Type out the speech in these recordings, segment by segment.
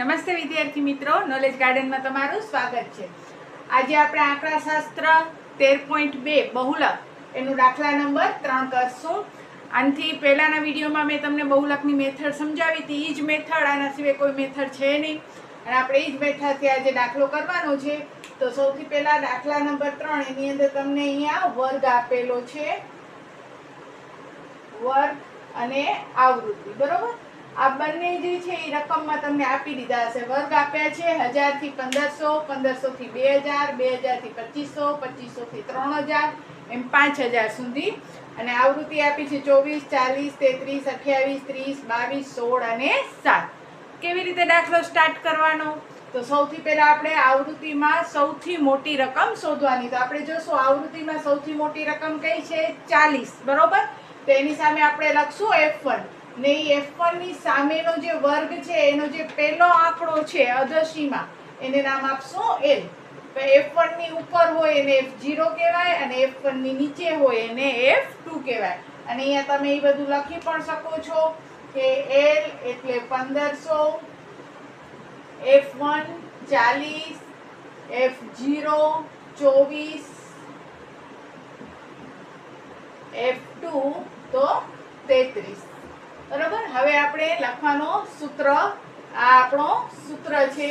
નમસ્તે વિદ્યાર્થી મિત્રો નોલેજ ગાર્ડનમાં તમારું સ્વાગત છે. આજે આપણે આંકડાશાસ્ત્ર તેર પોઈન્ટ બે, બહુલક, એનું દાખલા નંબર ત્રણ કરશું. આનાથી પહેલાંના વિડીયોમાં મેં તમને બહુલકની મેથડ સમજાવી હતી. એ જ મેથડ, આના સિવાય કોઈ મેથડ છે નહીં. અને આપણે એ જ મેથડથી આજે દાખલો કરવાનો છે. તો સૌથી પહેલાં દાખલા નંબર ત્રણ, એની અંદર તમને અહીંયા વર્ગ આપેલો છે. વર્ગ અને આવૃત્તિ, બરોબર? આ બંને જે છે એ રકમમાં તમને આપી દીધા હશે. વર્ગ આપ્યા છે હજારથી પંદરસો પંદરસોથી બે હજાર, બે હજારથી પચીસો પચીસોથી ત્રણ હજાર, એમ પાંચ હજાર સુધી. અને આવૃત્તિ આપી છે ચોવીસ, ચાલીસ, તેત્રીસ, અઠ્યાવીસ, ત્રીસ, બાવીસ, સોળ અને સાત. કેવી રીતે દાખલો સ્ટાર્ટ કરવાનો? તો સૌથી પહેલા આપણે આવૃત્તિમાં સૌથી મોટી રકમ શોધવાની. તો આપણે જોશું આવૃત્તિમાં સૌથી મોટી રકમ કઈ છે? ચાલીસ. બરોબર? તો એની સામે આપણે લખશું એફ વન ને એફની સામેનો જે વર્ગ છે, એનો જે પહેલો આંકડો છે અધસીમાં એને નામ આપશો એલ તો એફની ઉપર હોય એને એફ ઝીરો કહેવાય અને એફની નીચે હોય એને એફ ટુ કહેવાય. અને અહીંયા તમે એ બધું લખી પણ શકો છો કે એલ એટલે પંદરસો એફ વન ચાલીસ એફ ઝીરો ચોવીસ એફ ટુ તો તેત્રીસ. બરોબર? હવે આપણે લખવાનો સૂત્ર. આ આપણો સૂત્ર છે.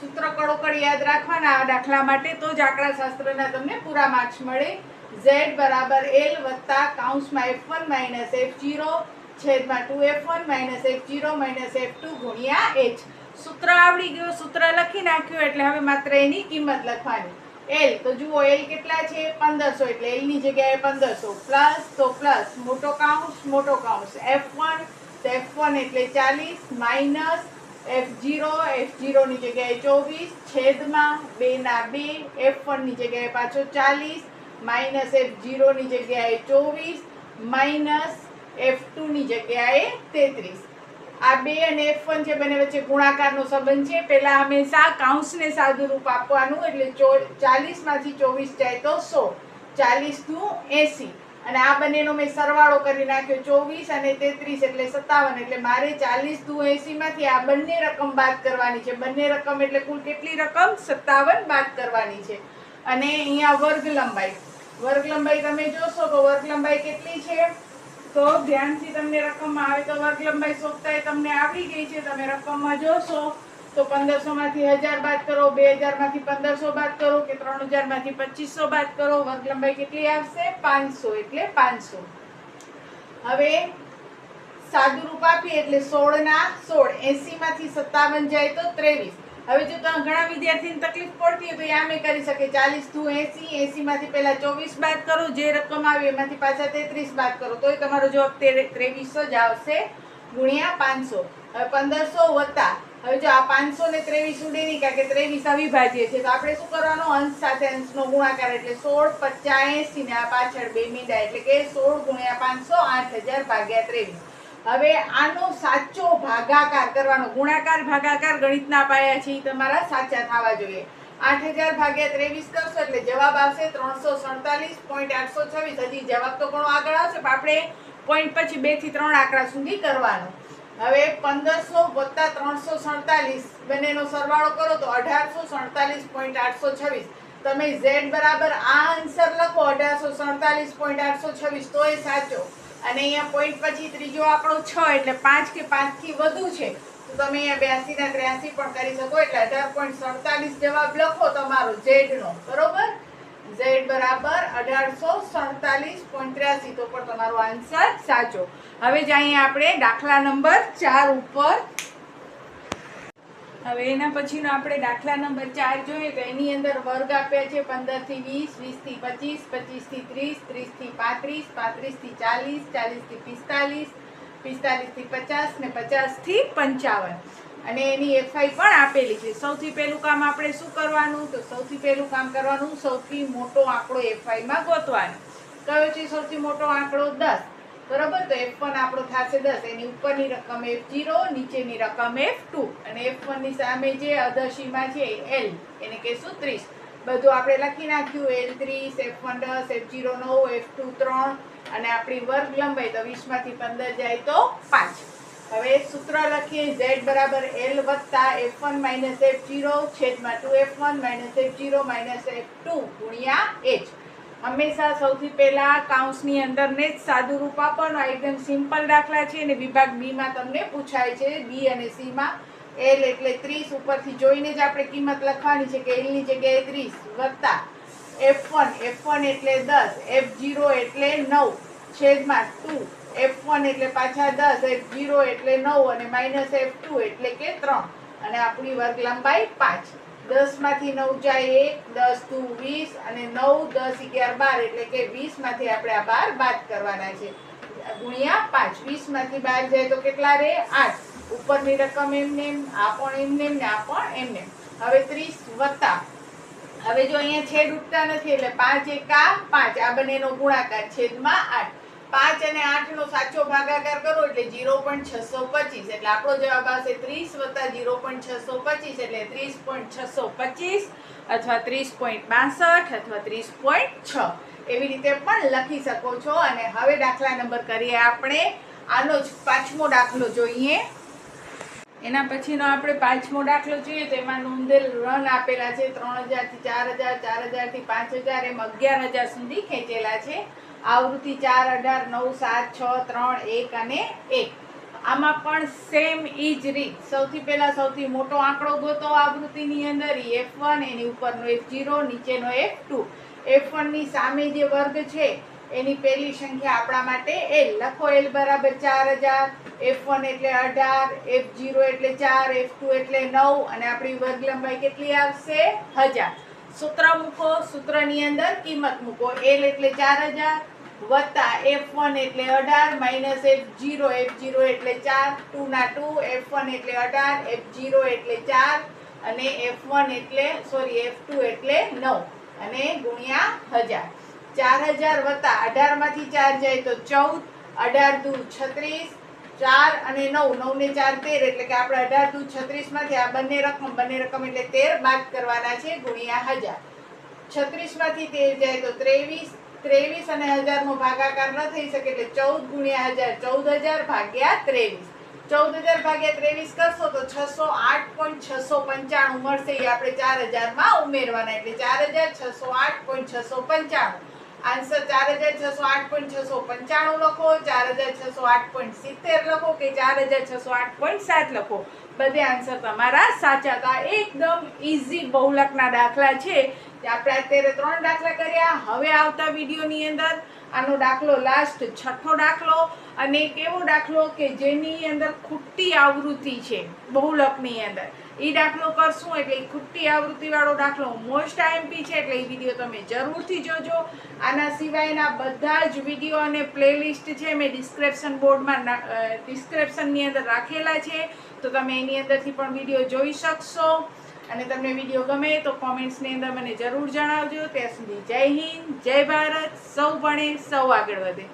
સૂત્ર કડોકડ યાદ રાખવાના આ દાખલા માટે તો જ આંકડાશાસ્ત્રના તમને પૂરા માર્ક્સ મળે. ઝેડ બરાબર એલ વત્તા કાઉન્સમાં F one minus F zero છેદમાં two F one minus F zero minus F two ગુણ્યા એચ સૂત્ર આવડી ગયું. સૂત્ર લખી નાખ્યું એટલે હવે માત્ર એની કિંમત લખવાની. એલ તો જુઓ એલ કેટલા છે? પંદરસો, એટલે એલની જગ્યાએ પંદરસો. પ્લસ તો પ્લસ મોટો કાઉન્સ મોટો કાઉન્સ એફ વન તો એફ વન એટલે ચાલીસ માઇનસ એફ જીરો એફ જીરોની જગ્યાએ ચોવીસ, છેદમાં બેના બે એફ વનની જગ્યાએ પાછો ચાલીસ માઇનસ એફ જીરોની જગ્યાએ ચોવીસ માઇનસ એફ ટુની જગ્યાએ તેત્રીસ. આ બે અને એફ વન છે બંને વચ્ચે ગુણાકારનો સંબંધ છે. પહેલાં હંમેશા કાઉન્સને સાદું રૂપ આપવાનું, એટલે ચો, ચાલીસમાંથી ચોવીસ જાય તો સો, ચાલીસનું એંસી. અને આ બંનેનો મેં સરવાળો કરી નાખ્યો, ચોવીસ અને તેત્રીસ એટલે સત્તાવન, એટલે મારે ચાલીસ દુ એંસીમાંથી આ બંને રકમ બાદ કરવાની છે. બંને રકમ એટલે કુલ કેટલી રકમ? સત્તાવન બાદ કરવાની છે. અને અહીંયા વર્ગ લંબાઈ. વર્ગ લંબાઈ તમે જોશો તો વર્ગ લંબાઈ કેટલી છે? તો ધ્યાનથી તમને રકમમાં આવે તો વર્ગ લંબાઈ શોધતા તમને આવડી ગઈ છે. તમે રકમમાં જોશો તો પંદરસો માંથી હજાર બાદ કરો બે હજારમાંથી પંદરસો બાદ કરો કે ત્રણ હજારમાંથી પચીસો બાદ કરો. વર્ગ લંબાઈ કેટલી આવશે પાંચસો, એટલે પાંચસો. હવે સાદું રૂપ આપીએ એટલે સોળના સોળ. એસી માંથી સત્તાવન જાય તો ત્રેવીસ. હવે જો ત્યાં ઘણા વિદ્યાર્થીને તકલીફ પડતી હોય તો એ આમે કરી શકે. ચાલીસ ટુ એસી એસીમાંથી પહેલાં ચોવીસ બાદ કરો, જે રકમ આવી એમાંથી પાછા તેત્રીસ બાદ કરો. તો એ તમારો જવાબ ત્રેવીસો જ આવશે ગુણ્યા પાંચસો. હવે પંદરસો વત્તા. હવે જો આ પાંચસો ને ત્રેવીસ ઉડે નહીં, કારણ કે ત્રેવીસ અવિભાજ્ય છે. તો આપણે શું કરવાનો? અંશ સાથે અંશનો ગુણાકાર એટલે સોળ પચાસ એસી ને આ પાછળ બે મીંડા એટલે કે સોળ ગુણ્યા પાંચસો આઠ હજાર ભાગ્યા ત્રેવીસ. હવે આનો સાચો ભાગાકાર કરવાનો, ગુણાકાર, ભાગાકાર ગણિતના પાયા છે એ તમારા સાચા થવા જોઈએ. આઠ હજાર ભાગ્યા ત્રેવીસ કરશો એટલે જવાબ આવશે ત્રણસો સડતાલીસ પોઈન્ટ આઠસો છવ્વીસ. હજી જવાબ તો ઘણો આગળ આવશે, પણ આપણે પોઈન્ટ પછી બેથી ત્રણ આંકડા સુધી કરવાનો. હવે પંદરસો વત્તા ત્રણસો સડતાલીસ, બંનેનો સરવાળો કરો તો અઢારસો સડતાલીસ પોઈન્ટ આઠસો છવ્વીસ. તમે ઝેડ બરાબર આ આન્સર લખો, અઢારસો સડતાલીસ પોઈન્ટ આઠસો છવ્વીસ, તો એ સાચો. અને અહીંયા પોઈન્ટ પછી ત્રીજો આપણો છ, એટલે પાંચ કે પાંચથી વધુ છે. તો તમે અહીંયા બ્યાસીના ત્ર્યાસી પણ કરી શકો, એટલે અઢાર પોઈન્ટ સડતાલીસ જવાબ લખો તમારો ઝેડનો બરોબર? ઝેડ બરાબર અઢારસો સડતાલીસ પોઈન્ટ ત્ર્યાસી, તો પણ તમારો આન્સર સાચો. હવે જ અહીંયા આપણે દાખલા નંબર ચાર ઉપર. હવે એના પછીનો આપણે દાખલા નંબર ચાર જોઈએ તો એની અંદર વર્ગ આપ્યા છે પંદરથી વીસ વીસથી પચીસ પચીસથી ત્રીસ ત્રીસથી પાંત્રીસ પાંત્રીસથી ચાલીસ ચાલીસથી પિસ્તાલીસ પિસ્તાલીસથી પચાસ ને પચાસથી પંચાવન. અને એની એફઆઈ પણ આપેલી છે. સૌથી પહેલું કામ આપણે શું કરવાનું? તો સૌથી પહેલું કામ કરવાનું સૌથી મોટો આંકડો એફઆઈમાં ગોતવાનો. કયો છે સૌથી મોટો આંકડો? દસ. બરોબર? તો એફ વન આપણો થશે દસ. એની ઉપરની રકમ એફ જીરો નીચેની રકમ એફ ટુ અને એફ વનની સામે જે અધસીમાં છે એલ એને કહેશું ત્રીસ. બધું આપણે લખી નાખ્યું. એલ ત્રીસ એફ વન દસ એફ જીરો નવ એફ ટુ ત્રણ. અને આપણી વર્ગ લંબાઈ તો વીસમાંથી પંદર જાય તો પાંચ. હવે સૂત્ર લખીએ. ઝેડ બરાબર એલ વત્તા F one minus F zero છેદમાં two F one minus F zero minus F two ગુણ્યા એચ હંમેશા સૌથી પહેલાં કાઉન્સની અંદરને જ સાદુ રૂપ આપવાનું એકદમ સિમ્પલ દાખલા છે અને વિભાગ બીમાં તમને પૂછાય છે. બી અને સીમાં એલ એટલે ત્રીસ, ઉપરથી જોઈને જ આપણે કિંમત લખવાની છે કે એલની જગ્યાએ ત્રીસ વત્તા એફ વન એફ વન એટલે દસ, એફ જીરો એટલે નવ, છેદમાં ટુ, એફ વન એટલે પાછા દસ, એફ જીરો એટલે નવ અને માઇનસ એફ ટુ એટલે કે ત્રણ. અને આપણી વર્ગ લંબાઈ પાંચ. દસમાંથી નવ જાય એક, દસ ટુ વીસ, અને નવ, દસ અગિયાર, બાર, એટલે કે વીસમાંથી આપણે આ બાર બાદ કરવાના છે. ગુણ્યા પાંચ. વીસમાંથી બાર જાય તો કેટલા રહે? આઠ. ઉપરની રકમ એમને એમ આ પણ એમને એમ ને આ પણ એમને હવે ત્રીસ વત્તા. હવે જો અહીંયા છેદ ઉઠતા નથી, એટલે પાંચ એકા પાંચ. આ બંનેનો ગુણાકાર છેદમાં આઠ. પાંચ અને આઠ નો સાચો ભાગાકાર કરો એટલે જીરો પોઈન્ટ છસો પચીસ. એટલે આપણો જવાબ આવશે ત્રીસ વત્તા જીરો પોઈન્ટ છસો પચીસ, એટલે ત્રીસ પોઈન્ટ છસો પચીસ અથવા ત્રીસ પોઈન્ટ બાસઠ અથવા ત્રીસ પોઈન્ટ છ. એવી રીતે પણ લખી શકો છો. અને હવે દાખલા નંબર કરીએ આપણે. આનો જ પાંચમો દાખલો જોઈએ. એના પછીનો આપણે પાંચમો દાખલો જોઈએ તો એમાં નોંધેલ રન આપેલા છે. ત્રણ હજારથી ચાર હજાર, ચાર હજારથી પાંચ હજાર, એમ અગિયાર હજાર સુધી ખેંચેલા છે. આવૃત્તિ ચાર, અઢાર, નવ, સાત, છ, ત્રણ, એક અને એક. આમાં પણ સેમ ઈ જ રીત. સૌથી પહેલાં સૌથી મોટો આંકડો ગોતો આવૃત્તિની અંદર. એફ વન એની ઉપરનો એફ જીરો નીચેનો એફ ટુ એફ વનની સામે જે વર્ગ છે, એની પહેલી સંખ્યા આપણા માટે એલ લખો એલ બરાબર ચાર હજાર. એફ વન એટલે અઢાર એફ જીરો એટલે ચાર એફ ટુ એટલે નવ, અને આપણી વર્ગ લંબાઈ કેટલી આવશે? હજાર. સૂત્ર મૂકો સૂત્રની અંદર કિંમત મૂકો. એલ એટલે ચાર હજાર વત્તા એફ વન એટલે અઢાર minus F zero F zero એટલે ચાર ટુના ટુ એફ વન એટલે અઢાર એફ જીરો એટલે ચાર અને એફ વન એટલે સોરી એફ ટુ એટલે નવ અને ગુણ્યા હજાર. ચાર હજાર વત્તા અઢારમાંથી ચાર જાય તો ચૌદ, અઢાર દુ છત્રીસ ચાર અને નવ નવ ને ચાર તેર, એટલે કે આપણે અઢાર દુ છત્રીસમાંથી આ બંને રકમ બંને રકમ એટલે તેર બાદ કરવાના છે ગુણ્યા હજાર. છત્રીસમાંથી તેર જાય તો ત્રેવીસ ત્રેવીસ અને હજારનો ભાગાકાર ન થઈ શકે એટલે ચૌદ ગુણ્યા હજાર, ચૌદ હજાર ભાગ્યા ત્રેવીસ. ચૌદ હજાર ભાગ્યા ત્રેવીસ કરશો તો છસો આઠ પોઈન્ટ છસો પંચાણું મળશે. એ આપણે ચાર હજારમાં ઉમેરવાના, એટલે ચાર હજાર છસો આઠ પોઈન્ટ છસો પંચાણું. આન્સર ચાર હજાર છસો આઠ પોઈન્ટ છસો પંચાણું લખો, ચાર હજાર છસો આઠ પોઈન્ટ સિત્તેર લખો કે ચાર હજાર છસો આઠ પોઈન્ટ સાત લખો? બધે આન્સર તમારા સાચા. હતા એકદમ ઇઝી બહુલકના દાખલા છે. આપણે અત્યારે ત્રણ દાખલા કર્યા. હવે આવતા વિડીયોની અંદર આનો દાખલો લાસ્ટ છઠ્ઠો દાખલો અને એક એવો દાખલો કે જેની અંદર ખૂટતી આવૃત્તિ છે, બહુલકની અંદર. એ દાખલો કરશું એટલે એ ખૂટતી આવૃત્તિવાળો દાખલો મોસ્ટ આઈએમપી છે, એટલે એ વીડિયો તમે જરૂરથી જોજો. આના સિવાયના બધા જ વીડિયો અને પ્લેલિસ્ટ છે, મેં ડિસ્ક્રિપ્શન બોર્ડમાં ડિસ્ક્રિપ્શનની અંદર રાખેલા છે. તો તમે એની અંદરથી પણ વીડિયો જોઈ શકશો. અને તમને વીડિયો ગમે તો કોમેન્ટ્સની અંદર મને જરૂર જણાવજો. ત્યાં સુધી જય હિન્દ, જય ભારત, સૌ ભણે, સૌ આગળ વધે.